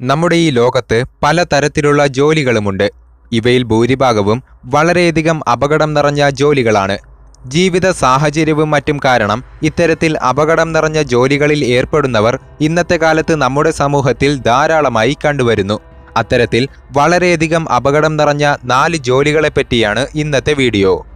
നമ്മുടെ ഈ ലോകത്ത് പലതരത്തിലുള്ള ജോലികളുമുണ്ട്. ഇവയിൽ ഭൂരിഭാഗവും വളരെയധികം അപകടം നിറഞ്ഞ ജോലികളാണ്. ജീവിത സാഹചര്യവും മറ്റും കാരണം ഇത്തരത്തിൽ അപകടം നിറഞ്ഞ ജോലികളിൽ ഏർപ്പെടുന്നവർ ഇന്നത്തെ കാലത്ത് നമ്മുടെ സമൂഹത്തിൽ ധാരാളമായി കണ്ടുവരുന്നു. അത്തരത്തിൽ വളരെയധികം അപകടം നിറഞ്ഞ നാല് ജോലികളെപ്പറ്റിയാണ് ഇന്നത്തെ video.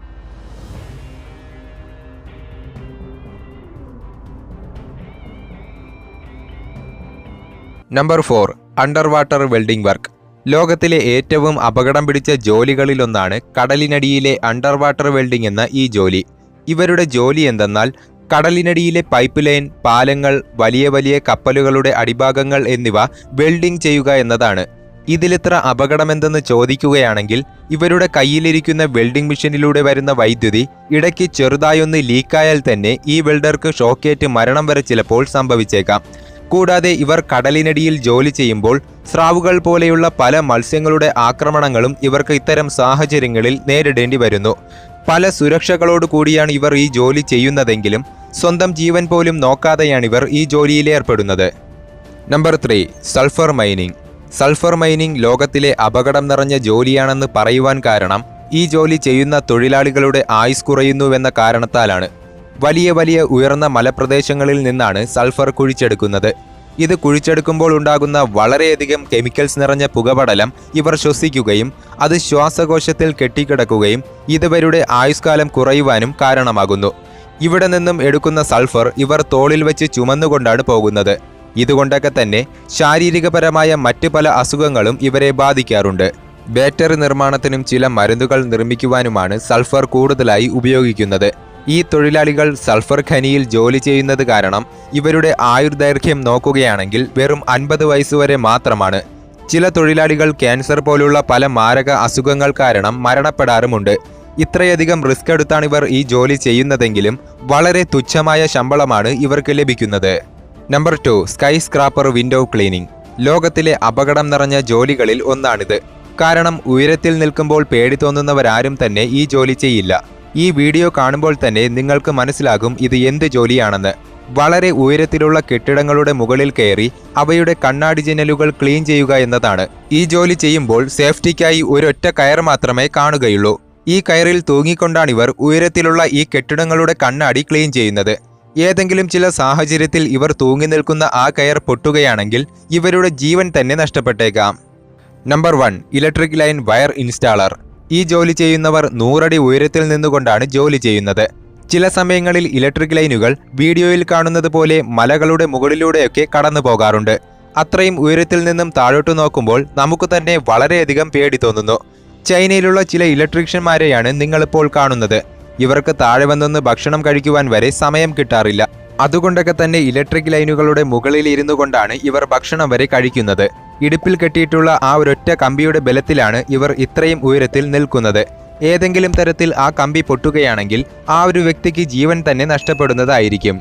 Number four under water welding work ലോകത്തിലെ ഏറ്റവും അപകടം പിടിച്ച ജോലികളിലൊന്നാണ് കടലിനടിയിലെ അണ്ടർ വാട്ടർ വെൽഡിംഗ് എന്ന ഈ ജോലി. ഇവരുടെ ജോലി എന്തെന്നാൽ കടലിനടിയിലെ പൈപ്പ് ലൈൻ പാലങ്ങൾ വലിയ വലിയ കപ്പലുകളുടെ അടിഭാഗങ്ങൾ എന്നിവ വെൽഡിംഗ് ചെയ്യുക എന്നതാണ്. ഇതിലിത്ര അപകടമെന്തെന്ന് ചോദിക്കുകയാണെങ്കിൽ ഇവരുടെ കയ്യിലിരിക്കുന്ന വെൽഡിംഗ് മെഷീനിലൂടെ വരുന്ന വൈദ്യുതി ഇടയ്ക്ക് ചെറുതായൊന്ന് ലീക്കായാൽ തന്നെ ഈ വെൽഡർക്ക് ഷോക്കേറ്റ് മരണം വരെ ചിലപ്പോൾ സംഭവിച്ചേക്കാം. കൂടാതെ ഇവർ കടലിനടിയിൽ ജോലി ചെയ്യുമ്പോൾ സ്രാവുകൾ പോലെയുള്ള പല മത്സ്യങ്ങളുടെ ആക്രമണങ്ങളും ഇവർക്ക് ഇത്തരം സാഹചര്യങ്ങളിൽ നേരിടേണ്ടി വരുന്നു. പല സുരക്ഷകളോട് കൂടിയാണ് ഇവർ ഈ ജോലി ചെയ്യുന്നതെങ്കിലും സ്വന്തം ജീവൻ പോലും നോക്കാതെയാണ് ഇവർ ഈ ജോലിയിൽ ഏർപ്പെടുന്നത്. Number three sulphur mining. Sulphur mining ലോകത്തിലെ അപകടം നിറഞ്ഞ ജോലിയാണെന്ന് പറയുവാൻ കാരണം ഈ ജോലി ചെയ്യുന്ന തൊഴിലാളികളുടെ ആയുസ് കുറയുന്നുവെന്ന കാരണത്താലാണ്. വലിയ വലിയ ഉയർന്ന മലപ്രദേശങ്ങളിൽ നിന്നാണ് സൾഫർ കുഴിച്ചെടുക്കുന്നത്. ഇത് കുഴിച്ചെടുക്കുമ്പോൾ ഉണ്ടാകുന്ന വളരെയധികം കെമിക്കൽസ് നിറഞ്ഞ പുകപടലം ഇവർ ശ്വസിക്കുകയും അത് ശ്വാസകോശത്തിൽ കെട്ടിക്കിടക്കുകയും ഇതുവരുടെ ആയുഷ്കാലം കുറയുവാനും കാരണമാകുന്നു. ഇവിടെ നിന്നും എടുക്കുന്ന സൾഫർ ഇവർ തോളിൽ വെച്ച് ചുമന്നുകൊണ്ടാണ് പോകുന്നത്. ഇതുകൊണ്ടൊക്കെ തന്നെ ശാരീരികപരമായ മറ്റു പല അസുഖങ്ങളും ഇവരെ ബാധിക്കാറുണ്ട്. ബാറ്ററി നിർമ്മാണത്തിനും ചില മരുന്നുകൾ നിർമ്മിക്കുവാനുമാണ് സൾഫർ കൂടുതലായി ഉപയോഗിക്കുന്നത്. ഈ തൊഴിലാളികൾ സൾഫർ ഖനിയിൽ ജോലി ചെയ്യുന്നത് കാരണം ഇവരുടെ ആയുർദൈർഘ്യം നോക്കുകയാണെങ്കിൽ വെറും അൻപത് വയസ്സുവരെ മാത്രമാണ്. ചില തൊഴിലാളികൾ ക്യാൻസർ പോലുള്ള പല മാരക അസുഖങ്ങൾ കാരണം മരണപ്പെടാറുമുണ്ട്. ഇത്രയധികം റിസ്ക് എടുത്താണ് ഇവർ ഈ ജോലി ചെയ്യുന്നതെങ്കിലും വളരെ തുച്ഛമായ ശമ്പളമാണ് ഇവർക്ക് ലഭിക്കുന്നത്. Number two skyscraper window cleaning ലോകത്തിലെ അപകടം നിറഞ്ഞ ജോലികളിൽ ഒന്നാണിത്. കാരണം ഉയരത്തിൽ നിൽക്കുമ്പോൾ പേടി തോന്നുന്നവരാരും തന്നെ ഈ ജോലി ചെയ്യില്ല. ഈ വീഡിയോ കാണുമ്പോൾ തന്നെ നിങ്ങൾക്ക് മനസ്സിലാകും ഇത് എന്ത് ജോലിയാണെന്ന്. വളരെ ഉയരത്തിലുള്ള കെട്ടിടങ്ങളുടെ മുകളിൽ കയറി അവയുടെ കണ്ണാടി ജനലുകൾ ക്ലീൻ ചെയ്യുക എന്നതാണ്. ഈ ജോലി ചെയ്യുമ്പോൾ സേഫ്റ്റിക്കായി ഒരൊറ്റ കയർ മാത്രമേ കാണുകയുള്ളൂ. ഈ കയറിൽ തൂങ്ങിക്കൊണ്ടാണിവർ ഉയരത്തിലുള്ള ഈ കെട്ടിടങ്ങളുടെ കണ്ണാടി ക്ലീൻ ചെയ്യുന്നത്. ഏതെങ്കിലും ചില സാഹചര്യത്തിൽ ഇവർ തൂങ്ങി നിൽക്കുന്ന ആ കയർ പൊട്ടുകയാണെങ്കിൽ ഇവരുടെ ജീവൻ തന്നെ നഷ്ടപ്പെട്ടേക്കാം. Number one electric line wire installer. ഈ ജോലി ചെയ്യുന്നവർ നൂറടി ഉയരത്തിൽ നിന്നുകൊണ്ടാണ് ജോലി ചെയ്യുന്നത്. ചില സമയങ്ങളിൽ ഇലക്ട്രിക് ലൈനുകൾ വീഡിയോയിൽ കാണുന്നത് പോലെ മലകളുടെ മുകളിലൂടെയൊക്കെ കടന്നു പോകാറുണ്ട്. അത്രയും ഉയരത്തിൽ നിന്നും താഴോട്ട് നോക്കുമ്പോൾ നമുക്ക് തന്നെ വളരെയധികം പേടി തോന്നുന്നു. ചൈനയിലുള്ള ചില ഇലക്ട്രീഷ്യന്മാരെയാണ് നിങ്ങളിപ്പോൾ കാണുന്നത്. ഇവർക്ക് താഴെ വന്നൊന്ന് ഭക്ഷണം കഴിക്കുവാൻ വരെ സമയം കിട്ടാറില്ല. അതുകൊണ്ടൊക്കെ തന്നെ ഇലക്ട്രിക് ലൈനുകളുടെ മുകളിൽ ഇരുന്നു കൊണ്ടാണ് ഇവർ ഭക്ഷണം വരെ കഴിക്കുന്നത്. ഇടുപ്പിൽ കെട്ടിയിട്ടുള്ള ആ ഒരൊറ്റ കമ്പിയുടെ ബലത്തിലാണ് ഇവർ ഇത്രയും ഉയരത്തിൽ നിൽക്കുന്നത്. ഏതെങ്കിലും തരത്തിൽ ആ കമ്പി പൊട്ടുകയാണെങ്കിൽ ആ ഒരു വ്യക്തിക്ക് ജീവൻ തന്നെ നഷ്ടപ്പെടുന്നതായിരിക്കും.